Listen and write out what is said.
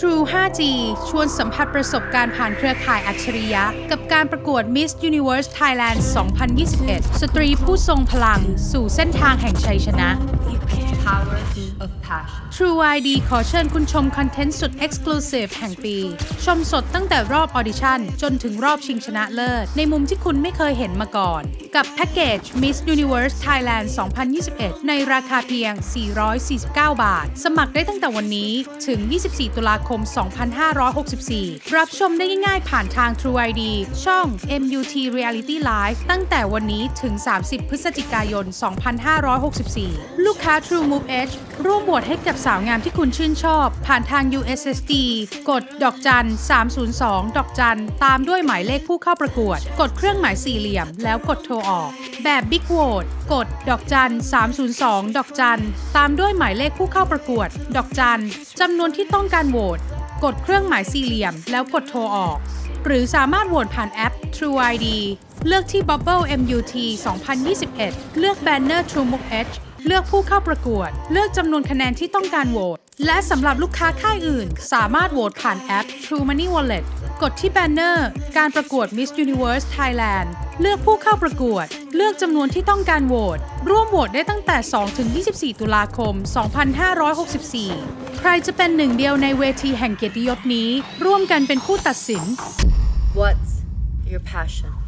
True 5G ชวนสัมผัสประสบการณ์ผ่านเครือข่ายอัจฉริยะ กับการประกวด Miss Universe Thailand 2021 สตรีผู้ทรงพลัง สู่เส้นทางแห่งชัยชนะ True ID ขอเชิญคุณชมคอนเทนต์สุด Exclusive แห่งปี ชมสดตั้งแต่รอบออดิชั่น จนถึงรอบชิงชนะเลิศ ในมุมที่คุณไม่เคยเห็นมาก่อน กับแพ็กเกจ Miss Universe Thailand 2021 ในราคาเพียง 449 บาท สมัครได้ตั้งแต่วันนี้ถึง 24 ตุลาคม 2564 รับชมได้ง่ายๆ ผ่านทาง True ID ช่อง MUT Reality Live ตั้งแต่วันนี้ถึง 30 พฤศจิกายน 2564 ลูกค้า True Move Edge ร่วมโหวตให้กับสาวงามที่คุณชื่นชอบ ผ่านทาง USSD กดดอกจัน 302 ดอกจัน ตามด้วยหมายเลขผู้เข้าประกวด กดเครื่องหมายสี่เหลี่ยม แล้วกดโทรออก แบบ Big Vote กด ดอกจัน 302 ดอกจัน ตามด้วยหมายเลขผู้เข้าประกวด ดอกจันจำนวนที่ต้องการโหวตกดเครื่องหมายสี่เหลี่ยม แล้วกดโทรออก หรือสามารถโหวตผ่านแอป True ID เลือกที่ Bubble MUT 2021 เลือกแบนเนอร์ True Move Edge เลือกผู้เข้าประกวด เลือกจำนวนคะแนนที่ต้องการโหวต และสำหรับลูกค้าค่ายอื่น สามารถโหวตผ่านแอป True Money Wallet กดที่แบนเนอร์ การประกวด Miss Universe Thailand เลือกผู้เข้าประกวด เลือกจำนวนที่ต้องการโหวต ร่วมโหวตได้ตั้งแต่ 2-24 ตุลาคม 2564 ใครจะเป็นหนึ่งเดียวในเวทีแห่งเกียรติยศนี้ ร่วมกันเป็นผู้ตัดสิน What's your passion?